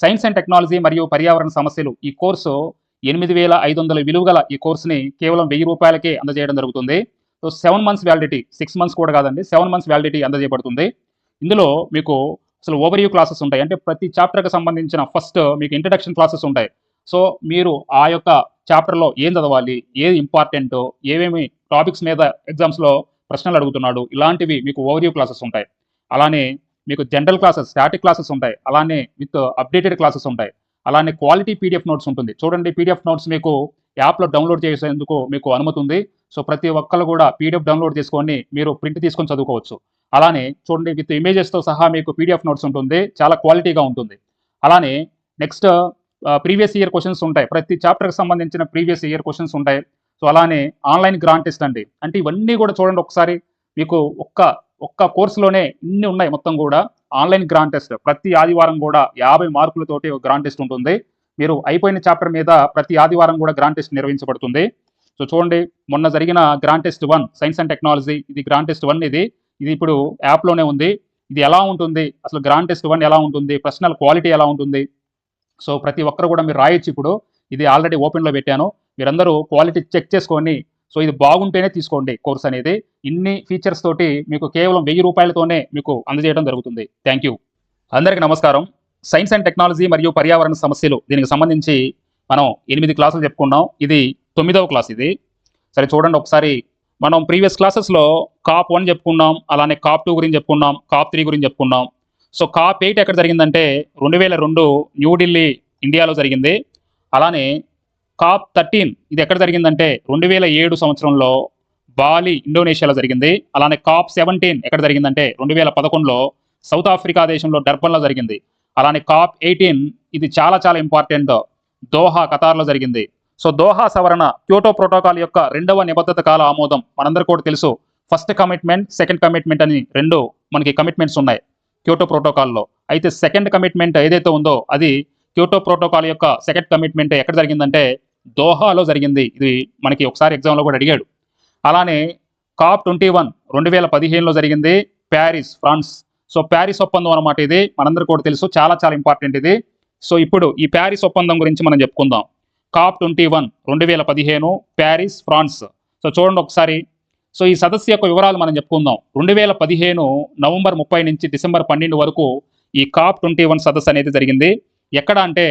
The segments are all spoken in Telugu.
సైన్స్ అండ్ టెక్నాలజీ మరియు పర్యావరణ సమస్యలు ఈ కోర్సు ఎనిమిది వేల ఐదు వందల విలువగల ఈ కోర్సుని కేవలం వెయ్యి రూపాయలకే అందజేయడం జరుగుతుంది. So seven months validity six months కూడా కాదండి సెవెన్ మంత్స్ వ్యాలిడిటీ అందజేయబడుతుంది. ఇందులో మీకు అసలు ఓవర్ క్లాసెస్ ఉంటాయి. అంటే ప్రతి చాప్టర్కి సంబంధించిన ఫస్ట్ మీకు ఇంట్రడక్షన్ క్లాసెస్ ఉంటాయి. సో మీరు ఆ యొక్క చాప్టర్లో ఏం చదవాలి ఏది ఇంపార్టెంట్ ఏమేమి టాపిక్స్ మీద ఎగ్జామ్స్లో ప్రశ్నలు అడుగుతున్నాడు ఇలాంటివి మీకు ఓవర్ క్లాసెస్ ఉంటాయి. అలానే మీకు జనరల్ క్లాసెస్ స్టాటిక్ క్లాసెస్ ఉంటాయి. అలానే విత్ అప్డేటెడ్ క్లాసెస్ ఉంటాయి. అలానే క్వాలిటీ పీడిఎఫ్ నోట్స్ ఉంటుంది. చూడండి పీడిఎఫ్ నోట్స్ మీకు యాప్లో డౌన్లోడ్ చేసేందుకు మీకు అనుమతి ఉంది. సో ప్రతి ఒక్కరు కూడా పీడిఎఫ్ డౌన్లోడ్ చేసుకొని మీరు ప్రింట్ తీసుకొని చదువుకోవచ్చు. అలానే చూడండి విత్ ఇమేజెస్తో సహా మీకు పీడిఎఫ్ నోట్స్ ఉంటుంది. చాలా క్వాలిటీగా ఉంటుంది. అలానే నెక్స్ట్ ప్రీవియస్ ఇయర్ క్వశ్చన్స్ ఉంటాయి. ప్రతి చాప్టర్కి సంబంధించిన ప్రీవియస్ ఇయర్ క్వశ్చన్స్ ఉంటాయి. సో అలానే ఆన్లైన్ గ్రాంట్ టెస్ట్ అండి. అంటే ఇవన్నీ కూడా చూడండి ఒకసారి. మీకు ఒక్క ఒక్క కోర్సులోనే ఇన్ని ఉన్నాయి మొత్తం కూడా. Online grand test. ప్రతి ఆదివారం కూడా యాభై మార్కులతోటి ఒక గ్రాండ్ టెస్ట్ ఉంటుంది. మీరు అయిపోయిన చాప్టర్ మీద ప్రతి ఆదివారం కూడా గ్రాండ్ టెస్ట్ నిర్వహించబడుతుంది. సో చూడండి మొన్న జరిగిన grand test one science and technology ఇది గ్రాండ్ టెస్ట్ వన్ ఇది. ఇది ఇప్పుడు యాప్లోనే ఉంది. ఇది ఎలా ఉంటుంది? అసలు గ్రాండ్ టెస్ట్ వన్ ఎలా ఉంటుంది? ప్రశ్నల క్వాలిటీ ఎలా ఉంటుంది? సో ప్రతి ఒక్కరు కూడా మీరు రాయొచ్చు ఇప్పుడు. ఇది ఆల్రెడీ ఓపెన్లో పెట్టాను. మీరందరూ క్వాలిటీ చెక్ చేసుకొని సో ఇది బాగుంటేనే తీసుకోండి కోర్స్ అనేది. ఇన్ని ఫీచర్స్ తోటి మీకు కేవలం వెయ్యి రూపాయలతోనే మీకు అందజేయడం జరుగుతుంది. థ్యాంక్ యూ అందరికీ నమస్కారం. సైన్స్ అండ్ టెక్నాలజీ మరియు పర్యావరణ సమస్యలు దీనికి సంబంధించి మనం ఎనిమిది క్లాసులు చెప్పుకున్నాం. ఇది తొమ్మిదవ క్లాస్ ఇది. సరే చూడండి ఒకసారి. మనం ప్రీవియస్ క్లాసెస్లో కాప్ వన్ చెప్పుకున్నాం అలానే కాప్ టూ గురించి చెప్పుకున్నాం కాప్ త్రీ గురించి చెప్పుకున్నాం. సో కాప్ ఎయిట్ ఎక్కడ జరిగిందంటే రెండు వేల రెండు న్యూఢిల్లీ ఇండియాలో జరిగింది. అలానే కాప్ థర్టీన్ ఇది ఎక్కడ జరిగిందంటే రెండు వేల ఏడు సంవత్సరంలో బాలి ఇండోనేషియాలో జరిగింది. అలానే కాప్ సెవెంటీన్ ఎక్కడ జరిగిందంటే రెండు వేల పదకొండులో సౌత్ ఆఫ్రికా దేశంలో డర్బన్లో జరిగింది. అలానే కాప్ ఎయిటీన్ ఇది చాలా చాలా ఇంపార్టెంట్ దోహా కతార్లో జరిగింది. సో దోహా సవరణ క్యోటో ప్రోటోకాల్ యొక్క రెండవ నిబద్ధత కాల ఆమోదం మనందరికీ కూడా తెలుసు. ఫస్ట్ కమిట్మెంట్ సెకండ్ కమిట్మెంట్ అని రెండు మనకి కమిట్మెంట్స్ ఉన్నాయి క్యోటో ప్రోటోకాల్లో. అయితే సెకండ్ కమిట్మెంట్ ఏదైతే ఉందో అది క్యూటో ప్రోటోకాల్ యొక్క సెకండ్ కమిట్మెంట్ ఎక్కడ జరిగిందంటే దోహాలో జరిగింది. ఇది మనకి ఒకసారి ఎగ్జామ్లో కూడా అడిగాడు. అలానే కాప్ ట్వంటీ వన్ రెండు వేల పదిహేనులో జరిగింది. Paris France. సో ప్యారిస్ ఒప్పందం అనమాట ఇది. మనందరికీ కూడా తెలుసు. చాలా చాలా ఇంపార్టెంట్ ఇది. సో ఇప్పుడు ఈ ప్యారిస్ ఒప్పందం గురించి మనం చెప్పుకుందాం. కాప్ ట్వంటీ వన్ రెండు వేల పదిహేను ప్యారిస్ ఫ్రాన్స్. సో చూడండి ఒకసారి. సో ఈ సదస్సు యొక్క వివరాలు మనం చెప్పుకుందాం. రెండు వేల పదిహేను నవంబర్ ముప్పై నుంచి డిసెంబర్ పన్నెండు వరకు ఈ కాప్ ట్వంటీ వన్ సదస్సు అనేది జరిగింది. ఎక్కడ అంటే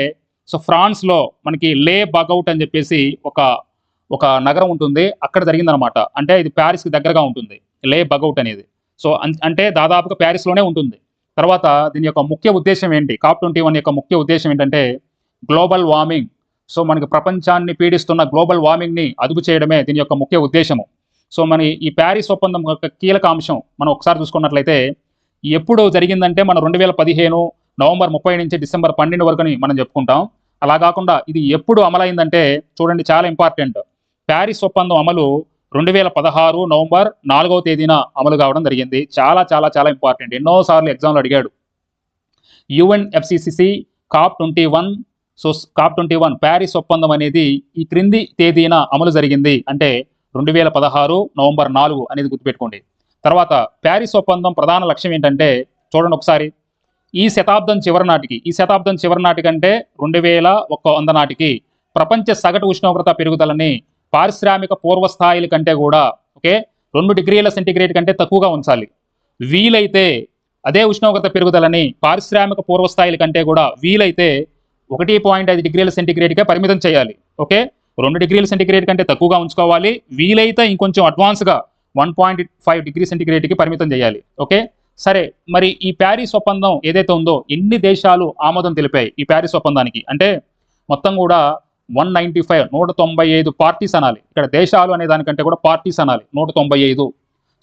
సో ఫ్రాన్స్లో మనకి లే బగౌట్ అని చెప్పేసి ఒక ఒక నగరం ఉంటుంది. అక్కడ జరిగిందనమాట అంటే ఇది ప్యారిస్కి దగ్గరగా ఉంటుంది. లే బగౌట్ అనేది. సో అంటే దాదాపుగా ప్యారిస్లోనే ఉంటుంది. తర్వాత దీని యొక్క ముఖ్య ఉద్దేశం ఏంటి? కాప్ ట్వంటీ వన్ యొక్క ముఖ్య ఉద్దేశం ఏంటంటే గ్లోబల్ వార్మింగ్. సో మనకి ప్రపంచాన్ని పీడిస్తున్న గ్లోబల్ వార్మింగ్ని అదుపు చేయడమే దీని యొక్క ముఖ్య ఉద్దేశము. సో మన ఈ ప్యారిస్ ఒప్పందం యొక్క కీలక అంశం మనం ఒకసారి చూసుకున్నట్లయితే ఎప్పుడు జరిగిందంటే మన రెండు వేల పదిహేను నవంబర్ ముప్పై నుంచి డిసెంబర్ పన్నెండు వరకు మనం చెప్పుకుంటాం. అలా కాకుండా ఇది ఎప్పుడు అమలైందంటే చూడండి చాలా ఇంపార్టెంట్. ప్యారిస్ ఒప్పందం అమలు రెండు వేల పదహారు నవంబర్ నాలుగవ తేదీన అమలు కావడం జరిగింది. చాలా చాలా చాలా ఇంపార్టెంట్. ఎన్నోసార్లు ఎగ్జామ్లు అడిగాడు. UNFCCC COP twenty one so COP twenty one Paris ఒప్పందం అనేది ఈ క్రింది తేదీన అమలు జరిగింది. అంటే రెండు వేల పదహారు నవంబర్ నాలుగు అనేది గుర్తుపెట్టుకోండి. తర్వాత ప్యారిస్ ఒప్పందం ప్రధాన లక్ష్యం ఏంటంటే చూడండి ఒకసారి. ఈ శతాబ్దం చివరి నాటికి. ఈ శతాబ్దం చివరి నాటికి అంటే రెండు వేల ఒక్క వంద నాటికి. ప్రపంచ సగటు ఉష్ణోగ్రత పెరుగుదలని పారిశ్రామిక పూర్వస్థాయిల కంటే కూడా ఓకే రెండు డిగ్రీల సెంటిగ్రేడ్ కంటే తక్కువగా ఉంచాలి. వీలైతే అదే ఉష్ణోగ్రత పెరుగుదలని పారిశ్రామిక పూర్వస్థాయిల కంటే కూడా వీలైతే ఒకటి పాయింట్ ఐదు డిగ్రీల సెంటిగ్రేడ్గా పరిమితం చేయాలి. ఓకే రెండు డిగ్రీల సెంటిగ్రేడ్ కంటే తక్కువగా ఉంచుకోవాలి. వీలైతే ఇంకొంచెం అడ్వాన్స్గా వన్ పాయింట్ ఫైవ్ డిగ్రీ సెంటిగ్రేడ్కి పరిమితం చేయాలి. ఓకే సరే మరి ఈ ప్యారిస్ ఒప్పందం ఏదైతే ఉందో ఎన్ని దేశాలు ఆమోదం తెలిపాయి ఈ ప్యారిస్ ఒప్పందానికి? అంటే మొత్తం కూడా వన్ నైంటీ ఫైవ్ నూట తొంభై ఐదు పార్టీస్ అనాలి. ఇక్కడ దేశాలు అనే దానికంటే కూడా పార్టీస్ అనాలి నూట తొంభై ఐదు.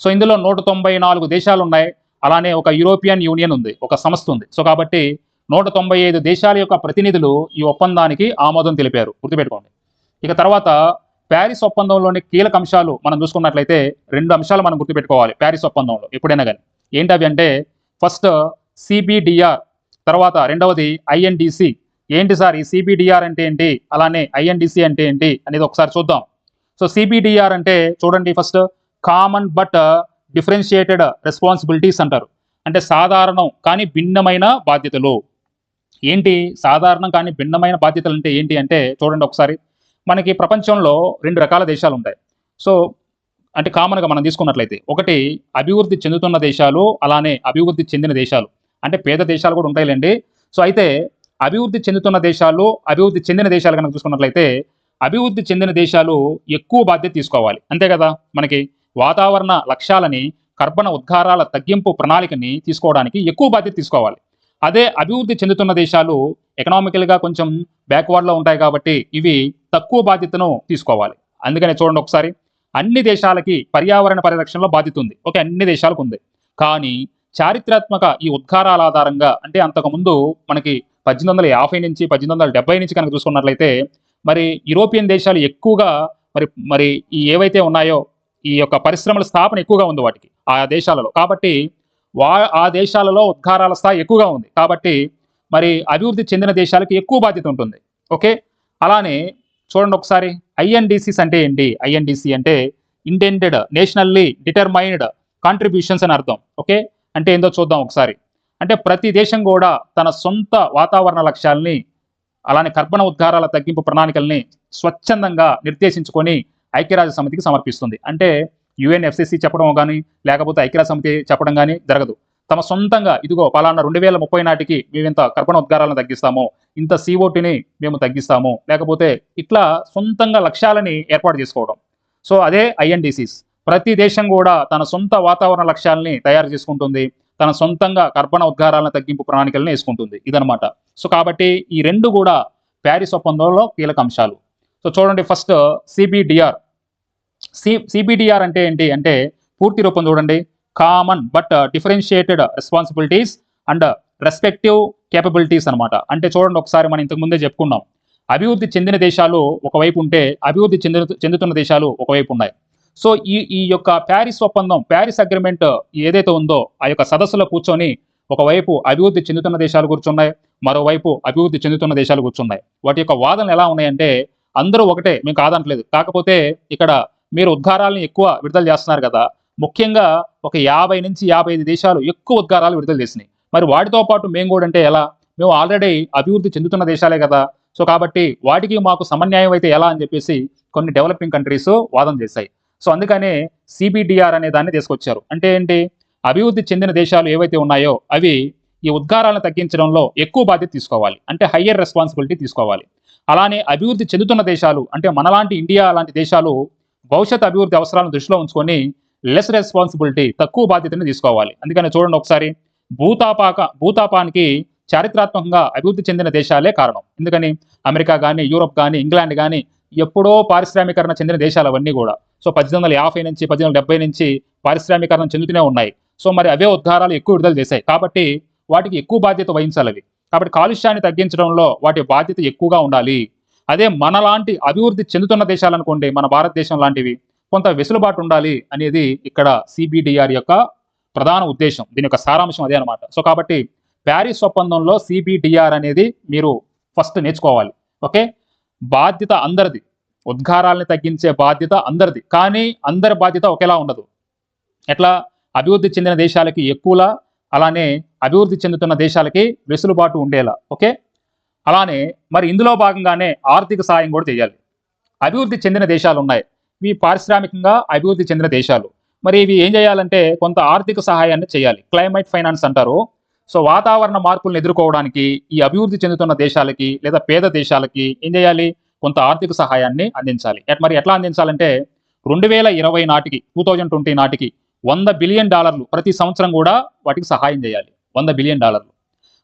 సో ఇందులో నూట తొంభై నాలుగు దేశాలు ఉన్నాయి. అలానే ఒక యూరోపియన్ యూనియన్ ఉంది ఒక సంస్థ ఉంది. సో కాబట్టి నూట తొంభై ఐదు దేశాల యొక్క ప్రతినిధులు ఈ ఒప్పందానికి ఆమోదం తెలిపారు. గుర్తుపెట్టుకోండి. ఇక తర్వాత ప్యారిస్ ఒప్పందంలోని కీలక అంశాలు మనం చూసుకున్నట్లయితే రెండు అంశాలు మనం గుర్తుపెట్టుకోవాలి ప్యారిస్ ఒప్పందంలో ఎప్పుడైనా కానీ ఏంటి అవి అంటే ఫస్ట్ సిబిడిఆర్ తర్వాత రెండవది ఐఎన్డిసి ఏంటి సార్ ఈ సిబిడిఆర్ అంటే ఏంటి? అలానే ఐఎన్డిసి అంటే ఏంటి అనేది ఒకసారి చూద్దాం. సో సిబిడిఆర్ అంటే చూడండి first common but differentiated responsibilities అంటారు. అంటే సాధారణం కానీ భిన్నమైన బాధ్యతలు. ఏంటి? సాధారణం కానీ భిన్నమైన బాధ్యతలు అంటే ఏంటి అంటే చూడండి ఒకసారి. మనకి ప్రపంచంలో రెండు రకాల దేశాలు ఉంటాయి. సో అంటే కామన్గా మనం తీసుకున్నట్లయితే ఒకటి అభివృద్ధి చెందుతున్న దేశాలు అలానే అభివృద్ధి చెందిన దేశాలు. అంటే పేద దేశాలు కూడా ఉంటాయిలేండి. సో అయితే అభివృద్ధి చెందుతున్న దేశాలు అభివృద్ధి చెందిన దేశాలు కనుక చూసుకున్నట్లయితే అభివృద్ధి చెందిన దేశాలు ఎక్కువ బాధ్యత తీసుకోవాలి. అంతే కదా మనకి? వాతావరణ లక్ష్యాలని కర్బన ఉద్గారాల తగ్గింపు ప్రణాళికని తీసుకోవడానికి ఎక్కువ బాధ్యత తీసుకోవాలి. అదే అభివృద్ధి చెందుతున్న దేశాలు ఎకనామికల్గా కొంచెం బ్యాక్వర్డ్లో ఉంటాయి కాబట్టి ఇవి తక్కువ బాధ్యతను తీసుకోవాలి. అందుకనే చూడండి ఒకసారి. అన్ని దేశాలకి పర్యావరణ పరిరక్షణలో బాధ్యత ఉంది. ఓకే అన్ని దేశాలకు ఉంది. కానీ చారిత్రాత్మక ఈ ఉద్గారాల ఆధారంగా అంటే అంతకుముందు మనకి పద్దెనిమిది వందల యాభై నుంచి పద్దెనిమిది వందల డెబ్బై నుంచి కనుక చూసుకున్నట్లయితే మరి యూరోపియన్ దేశాలు ఎక్కువగా మరి మరి ఈ ఏవైతే ఉన్నాయో ఈ యొక్క పరిశ్రమల స్థాపన ఎక్కువగా ఉంది వాటికి ఆ దేశాలలో. కాబట్టి వా ఆ దేశాలలో ఉద్గారాల స్థాయి ఎక్కువగా ఉంది. కాబట్టి మరి అభివృద్ధి చెందిన దేశాలకి ఎక్కువ బాధ్యత ఉంటుంది. ఓకే? అలానే చూడండి ఒకసారి ఐఎన్డిసిస్ అంటే ఏంటి? ఐఎన్డిసి అంటే ఇంటెండెడ్ నేషనల్లీ డిటర్మైన్డ్ కాంట్రిబ్యూషన్స్ అని అర్థం. ఓకే? అంటే ఏందో చూద్దాం ఒకసారి. అంటే ప్రతి దేశం కూడా తన సొంత వాతావరణ లక్ష్యాల్ని అలానే కర్బన ఉద్గారాల తగ్గింపు ప్రణాళికల్ని స్వచ్ఛందంగా నిర్దేశించుకొని ఐక్యరాజ్య సమితికి సమర్పిస్తుంది. అంటే యుఎన్ఎఫ్సిసి చెప్పడం కానీ లేకపోతే ఐక్యరాజ్య సమితి చెప్పడం కానీ జరగదు. తమ సొంతంగా ఇదిగో పలానా రెండు వేల ముప్పై నాటికి మేము ఇంత కర్బన ఉద్గారాలను తగ్గిస్తాము ఇంత సిఓటిని మేము తగ్గిస్తాము లేకపోతే ఇట్లా సొంతంగా లక్ష్యాలని ఏర్పాటు చేసుకోవడం. సో అదే ఐఎన్డిసిస్ ప్రతి దేశం కూడా తన సొంత వాతావరణ లక్ష్యాలని తయారు చేసుకుంటుంది తన సొంతంగా కర్బన ఉద్గారాలను తగ్గింపు ప్రణాళికలను వేసుకుంటుంది ఇదనమాట సో కాబట్టి ఈ రెండు కూడా ప్యారిస్ ఒప్పందంలో కీలక అంశాలు సో చూడండి ఫస్ట్ సిబిడిఆర్ సి సిబిడిఆర్ అంటే ఏంటి? అంటే పూర్తి రూపం చూడండి. Common but differentiated responsibilities and respective capabilities అనమాట అంటే చూడండి ఒకసారి మనం ఇంతకు ముందే చెప్పుకున్నాం. అభివృద్ధి చెందిన దేశాలు ఒకవైపు ఉంటే అభివృద్ధి చెందిన చెందుతున్న దేశాలు ఒకవైపు ఉన్నాయి. సో ఈ ఈ యొక్క ప్యారిస్ ఒప్పందం ప్యారిస్ అగ్రిమెంట్ ఏదైతే ఉందో ఆ యొక్క సదస్సులో కూర్చొని ఒకవైపు అభివృద్ధి చెందుతున్న దేశాలు కూర్చున్నాయి మరోవైపు అభివృద్ధి చెందుతున్న దేశాలు కూర్చున్నాయి. వాటి యొక్క వాదనలు ఎలా ఉన్నాయంటే అందరూ ఒకటే మేము కాదంటలేదు. కాకపోతే ఇక్కడ మీరు ఉద్గారాలను ఎక్కువ విడుదల చేస్తున్నారు కదా ముఖ్యంగా ఒక యాభై నుంచి యాభై ఐదు దేశాలు ఎక్కువ ఉద్గారాలు విడుదల చేసినాయి. మరి వాటితో పాటు మేము కూడా అంటే ఎలా? మేము ఆల్రెడీ అభివృద్ధి చెందుతున్న దేశాలే కదా. సో కాబట్టి వాటికి మాకు సమన్యాయం అయితే ఎలా అని చెప్పేసి కొన్ని డెవలపింగ్ కంట్రీస్ వాదం చేశాయి. సో అందుకనే సిబిడిఆర్ అనే దాన్ని తీసుకొచ్చారు. అంటే ఏంటి? అభివృద్ధి చెందిన దేశాలు ఏవైతే ఉన్నాయో అవి ఈ ఉద్గారాలను తగ్గించడంలో ఎక్కువ బాధ్యత తీసుకోవాలి. అంటే హయ్యర్ రెస్పాన్సిబిలిటీ తీసుకోవాలి. అలానే అభివృద్ధి చెందుతున్న దేశాలు అంటే మనలాంటి ఇండియా లాంటి దేశాలు భవిష్యత్ అభివృద్ధి అవసరాలను దృష్టిలో ఉంచుకొని లెస్ రెస్పాన్సిబిలిటీ తక్కువ బాధ్యతను తీసుకోవాలి. అందుకని చూడండి ఒకసారి భూతాపాక భూతాపానికి చారిత్రాత్మకంగా అభివృద్ధి చెందిన దేశాలే కారణం. ఎందుకని? అమెరికా కానీ యూరోప్ కానీ ఇంగ్లాండ్ కానీ ఎప్పుడో పారిశ్రామీకరణ చెందిన దేశాలు అవన్నీ కూడా. సో పద్దెనిమిది వందల యాభై నుంచి పద్దెనిమిది వందల డెబ్బై నుంచి పారిశ్రామీకరణ చెందుతూనే ఉన్నాయి. సో మరి అవే ఉద్గారాలు ఎక్కువ విడుదల చేశాయి. కాబట్టి వాటికి ఎక్కువ బాధ్యత వహించాలి కాబట్టి కాలుష్యాన్ని తగ్గించడంలో వాటి బాధ్యత ఎక్కువగా ఉండాలి. అదే మనలాంటి అభివృద్ధి చెందుతున్న దేశాలు అనుకోండి మన భారతదేశం లాంటివి కొంత వెసులుబాటు ఉండాలి అనేది ఇక్కడ సిబిడిఆర్ యొక్క ప్రధాన ఉద్దేశం. దీని యొక్క సారాంశం అదే అనమాట సో కాబట్టి ప్యారిస్ ఒప్పందంలో సిబిడిఆర్ అనేది మీరు ఫస్ట్ నేర్చుకోవాలి. ఓకే? బాధ్యత అందరిది. ఉద్గారాలని తగ్గించే బాధ్యత అందరిది. కానీ అందరి బాధ్యత ఒకేలా ఉండదు. ఎట్లా? అభివృద్ధి చెందిన దేశాలకి ఎక్కువలా అలానే అభివృద్ధి చెందుతున్న దేశాలకి వెసులుబాటు ఉండేలా. ఓకే? అలానే మరి ఇందులో భాగంగానే ఆర్థిక సాయం కూడా చేయాలి. అభివృద్ధి చెందిన దేశాలు ఉన్నాయి ఇవి పారిశ్రామికంగా అభివృద్ధి చెందిన దేశాలు. మరి ఇవి ఏం చేయాలంటే కొంత ఆర్థిక సహాయాన్ని చేయాలి. క్లైమేట్ ఫైనాన్స్ అంటారు. సో వాతావరణ మార్పులను ఎదుర్కోవడానికి ఈ అభివృద్ధి చెందుతున్న దేశాలకి లేదా పేద దేశాలకి ఏం చేయాలి? కొంత ఆర్థిక సహాయాన్ని అందించాలి. మరి ఎట్లా అందించాలంటే రెండు వేల ఇరవై నాటికి టూ థౌజండ్ ట్వంటీ నాటికి వంద బిలియన్ డాలర్లు ప్రతి సంవత్సరం కూడా వాటికి సహాయం చేయాలి. వంద బిలియన్ డాలర్లు.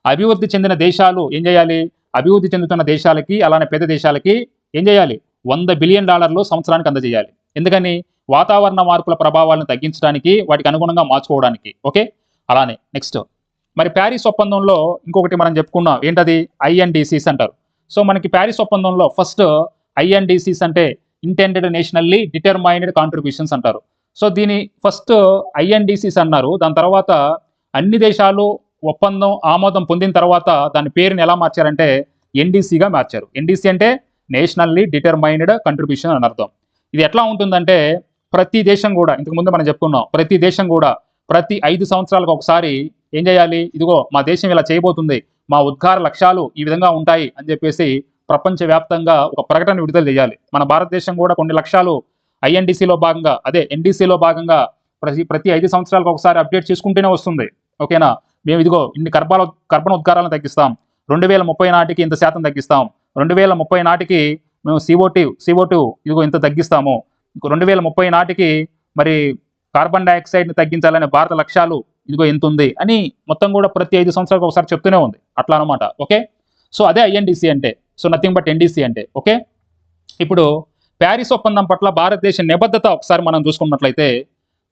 అభివృద్ధి చెందిన దేశాలు ఏం చేయాలి? అభివృద్ధి చెందుతున్న దేశాలకి అలానే పెద్ద దేశాలకి ఏం చేయాలి? వంద బిలియన్ డాలర్లు సంవత్సరానికి అందజేయాలి. ఎందుకని? వాతావరణ మార్పుల ప్రభావాలను తగ్గించడానికి వాటికి అనుగుణంగా మార్చుకోవడానికి. ఓకే? అలానే నెక్స్ట్. మరి ప్యారిస్ ఒప్పందంలో ఇంకొకటి మనం చెప్పుకున్నాం. ఏంటది? ఐఎన్డిసిస్ అంటారు. సో మనకి ప్యారిస్ ఒప్పందంలో ఫస్ట్ ఐఎన్డిసిస్ అంటే ఇంటెండెడ్ నేషనల్లీ డిటర్మైన్డ్ కాంట్రిబ్యూషన్స్ అంటారు. సో దీని ఫస్ట్ ఐఎన్డిసిస్ అన్నారు. దాని తర్వాత అన్ని దేశాలు ఒప్పందం ఆమోదం పొందిన తర్వాత దాని పేరుని ఎలా మార్చారంటే ఎన్డీసీగా మార్చారు. ఎన్డీసీ అంటే నేషనల్లీ డిటర్మైన్డ్ కంట్రిబ్యూషన్ అని అర్థం. ఇది ఎట్లా ఉంటుందంటే ప్రతి దేశం కూడా ఇంతకు ముందు మనం చెప్పుకున్నాం ప్రతి దేశం కూడా ప్రతి ఐదు సంవత్సరాలకు ఒకసారి ఏం చేయాలి? ఇదిగో మా దేశం ఇలా చేయబోతుంది మా ఉద్గార లక్ష్యాలు ఈ విధంగా ఉంటాయి అని చెప్పేసి ప్రపంచవ్యాప్తంగా ఒక ప్రకటన విడుదల చేయాలి. మన భారతదేశం కూడా కొన్ని లక్ష్యాలు ఐఎన్డిసిలో భాగంగా అదే ఎన్డీసీలో భాగంగా ప్రతి ప్రతి ఐదు సంవత్సరాలకు ఒకసారి అప్డేట్ చేసుకుంటూనే వస్తుంది. ఓకేనా? మేము ఇదిగో ఇన్ని కర్బాల కర్బన ఉద్గారాలను తగ్గిస్తాం. రెండు వేల ముప్పై నాటికి ఇంత శాతం తగ్గిస్తాం. రెండు వేల ముప్పై నాటికి మేము సిఓటి సిఓటూ ఇదిగో ఇంత తగ్గిస్తాము. ఇంకో రెండు వేల ముప్పై నాటికి మరి కార్బన్ డైఆక్సైడ్ని తగ్గించాలనే భారత లక్ష్యాలు ఇదిగో ఎంత ఉంది అని మొత్తం కూడా ప్రతి ఐదు సంవత్సరాలకు ఒకసారి చెప్తూనే ఉంది. అట్లా అనమాట ఓకే? సో అదే ఐఎన్డిసి అంటే సో నథింగ్ బట్ ఎన్డీసీ అంటే ఓకే? ఇప్పుడు ప్యారిస్ ఒప్పందం పట్ల భారతదేశ నిబద్ధత ఒకసారి మనం చూసుకున్నట్లయితే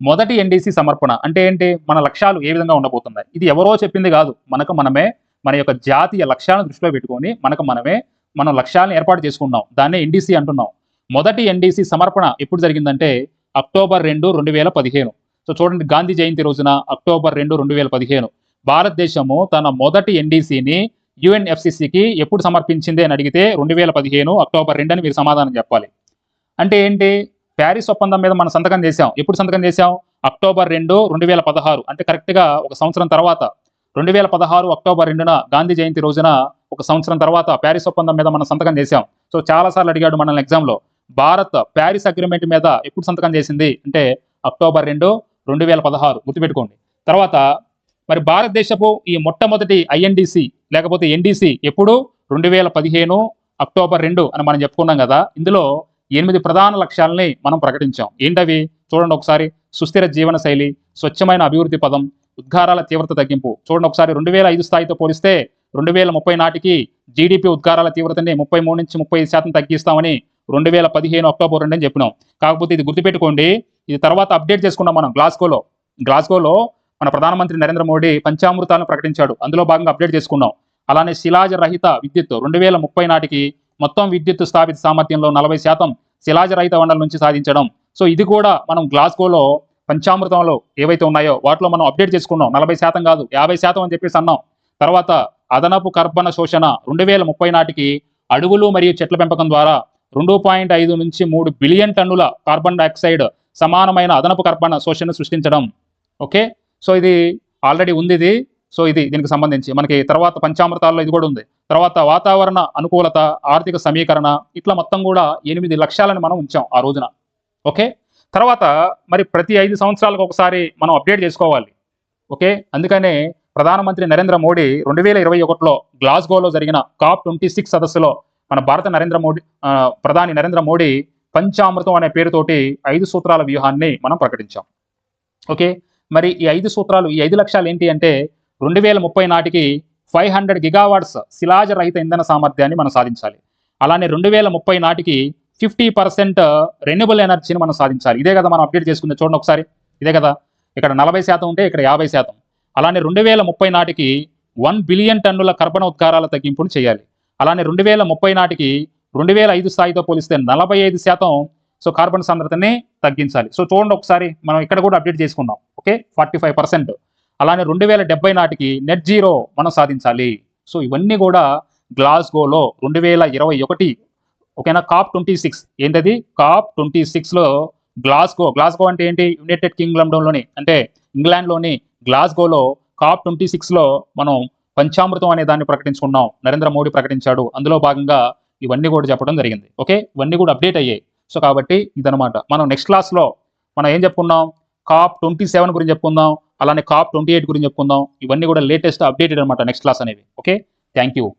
మొదటి ఎన్డీసీ సమర్పణ అంటే ఏంటి? మన లక్ష్యాలు ఏ విధంగా ఉండబోతున్నాయి? ఇది ఎవరో చెప్పింది కాదు. మనకు మనమే మన యొక్క జాతీయ లక్ష్యాలను దృష్టిలో పెట్టుకొని మనకు మనమే మనం లక్ష్యాలను ఏర్పాటు చేసుకున్నాం దాన్నే ఎన్డీసీ అంటున్నాం. మొదటి ఎన్డీసీ సమర్పణ ఎప్పుడు జరిగిందంటే అక్టోబర్ రెండు రెండు వేల పదిహేను. సో చూడండి గాంధీ జయంతి రోజున అక్టోబర్ రెండు రెండు వేల పదిహేను. భారతదేశము తన మొదటి ఎన్డీసీని యుఎన్ఎఫ్సిసికి ఎప్పుడు సమర్పించింది అని అడిగితే రెండు వేల పదిహేను అక్టోబర్ రెండు అని మీరు సమాధానం చెప్పాలి. అంటే ఏంటి? ప్యారిస్ ఒప్పందం మీద మనం సంతకం చేశాం. ఎప్పుడు సంతకం చేశాం? అక్టోబర్ రెండు రెండు వేల పదహారు. అంటే కరెక్ట్గా ఒక సంవత్సరం తర్వాత. రెండు వేల పదహారు అక్టోబర్ రెండున గాంధీ జయంతి రోజున ఒక సంవత్సరం తర్వాత ప్యారిస్ ఒప్పందం మీద మనం సంతకం చేశాం. సో చాలాసార్లు అడిగాడు మనల్ని ఎగ్జామ్లో భారత్ ప్యారిస్ అగ్రిమెంట్ మీద ఎప్పుడు సంతకం చేసింది? అంటే అక్టోబర్ రెండు రెండు వేల పదహారు గుర్తుపెట్టుకోండి. తర్వాత మరి భారతదేశపు ఈ మొట్టమొదటి ఐఎన్డిసి లేకపోతే ఎన్డీసీ ఎప్పుడు? రెండు వేల పదిహేను అక్టోబర్ రెండు అని మనం చెప్పుకున్నాం కదా. ఇందులో ఎనిమిది ప్రధాన లక్ష్యాలని మనం ప్రకటించాం. ఏంటవి? చూడండి ఒకసారి. సుస్థిర జీవన శైలి స్వచ్ఛమైన అభివృద్ధి పదం ఉద్గారాల తీవ్రత తగ్గింపు. చూడండి ఒకసారి. రెండు వేల ఐదు స్థాయితో పోలిస్తే రెండు వేల ముప్పై నాటికి జీడిపి ఉద్గారాల తీవ్రతని ముప్పై మూడు నుంచి ముప్పై శాతం తగ్గిస్తామని రెండు వేల పదిహేను అక్టోబర్ రెండు అని చెప్పినాం. కాకపోతే ఇది గుర్తుపెట్టుకోండి ఇది తర్వాత అప్డేట్ చేసుకున్నాం మనం గ్లాస్గోలో. గ్లాస్గోలో మన ప్రధానమంత్రి నరేంద్ర మోడీ పంచామృతాలను ప్రకటించాడు. అందులో భాగంగా అప్డేట్ చేసుకున్నాం. అలానే శిలాజ రహిత విద్యుత్ రెండు వేల ముప్పై నాటికి మొత్తం విద్యుత్ స్థాపిత సామర్థ్యంలో నలభై శాతం శిలాజ రహిత వనరుల నుంచి సాధించడం. సో ఇది కూడా మనం గ్లాస్గోలో పంచామృతంలో ఏవైతే ఉన్నాయో వాటిలో మనం అప్డేట్ చేసుకున్నాం. నలభై శాతం కాదు యాభై శాతం అని చెప్పేసి అన్నాం. తర్వాత అదనపు కర్బన శోషణ రెండు వేల ముప్పై నాటికి అడవులు మరియు చెట్ల పెంపకం ద్వారా రెండు పాయింట్ ఐదు నుంచి మూడు బిలియన్ టన్నుల కార్బన్ డైఆక్సైడ్ సమానమైన అదనపు కర్బన శోషణ సృష్టించడం. ఓకే? సో ఇది ఆల్రెడీ ఉంది ఇది. సో ఇది దీనికి సంబంధించి. మనకి తర్వాత పంచామృతాల్లో ఇది కూడా ఉంది. తర్వాత వాతావరణ అనుకూలత ఆర్థిక సమీకరణ ఇట్లా మొత్తం కూడా ఎనిమిది లక్ష్యాలను మనం ఉంచాం ఆ రోజున. ఓకే? తర్వాత మరి ప్రతి ఐదు సంవత్సరాలకు ఒకసారి మనం అప్డేట్ చేసుకోవాలి. ఓకే? అందుకనే ప్రధానమంత్రి నరేంద్ర మోడీ రెండు వేల ఇరవై ఒకటిలో గ్లాస్గోలో జరిగిన కాప్ ట్వంటీ సిక్స్ సదస్సులో మన భారత నరేంద్ర మోడీ ప్రధాని నరేంద్ర మోడీ పంచామృతం అనే పేరుతోటి ఐదు సూత్రాల వ్యూహాన్ని మనం ప్రకటించాం. ఓకే? మరి ఈ ఐదు సూత్రాలు ఈ ఐదు లక్ష్యాలు ఏంటి అంటే రెండు వేల ముప్పై నాటికి ఫైవ్ హండ్రెడ్ గిగావాట్స్ శిలాజ రహిత ఇంధన సామర్థ్యాన్ని మనం సాధించాలి. అలానే రెండు వేల ముప్పై నాటికి ఫిఫ్టీ పర్సెంట్ రెన్యూబుల్ ఎనర్జీని మనం సాధించాలి. ఇదే కదా మనం అప్డేట్ చేసుకుంది. చూడండి ఒకసారి. ఇదే కదా. ఇక్కడ నలభై శాతం ఉంటే ఇక్కడ యాభై శాతం. అలానే రెండు వేల ముప్పై నాటికి వన్ బిలియన్ టన్నుల కర్బన ఉద్గారాల తగ్గింపును చేయాలి. అలానే రెండు వేల ముప్పై నాటికి రెండు వేల ఐదు స్థాయితో పోలిస్తే నలభై ఐదు శాతం సో కార్బన్ సాంద్రతని తగ్గించాలి. సో చూడండి ఒకసారి మనం ఇక్కడ కూడా అప్డేట్ చేసుకున్నాం ఓకే? Forty five percent. అలానే రెండు వేల డెబ్బై నాటికి నెట్ జీరో మనం సాధించాలి. సో ఇవన్నీ కూడా గ్లాస్గోలో రెండు వేల ఇరవై ఒకటి ఓకేనా? కాప్ ట్వంటీ సిక్స్ ఏంటది కాప్ ట్వంటీ సిక్స్లో గ్లాస్గో గ్లాస్గో అంటే ఏంటి? యునైటెడ్ కింగ్డమ్లోని అంటే ఇంగ్లాండ్లోని గ్లాస్గోలో కాప్ ట్వంటీ సిక్స్లో మనం పంచామృతం అనే దాన్ని ప్రకటించుకున్నాం. నరేంద్ర మోడీ ప్రకటించాడు. అందులో భాగంగా ఇవన్నీ కూడా చెప్పడం జరిగింది. ఓకే? ఇవన్నీ కూడా అప్డేట్ అయ్యాయి. సో కాబట్టి ఇదనమాట మనం నెక్స్ట్ క్లాస్లో మనం ఏం చెప్పుకున్నాం? కాప్ ట్వంటీ సెవెన్ గురించి చెప్పుకుందాం. అలానే కాప్ ట్వంటీ ఎయిట్ గురించి చెప్పుకుందాం. ఇవన్నీ కూడా లేటెస్ట్ అప్డేటెడ్ అనమాట నెక్స్ట్ క్లాస్ అనేవి. ఓకే? Thank you.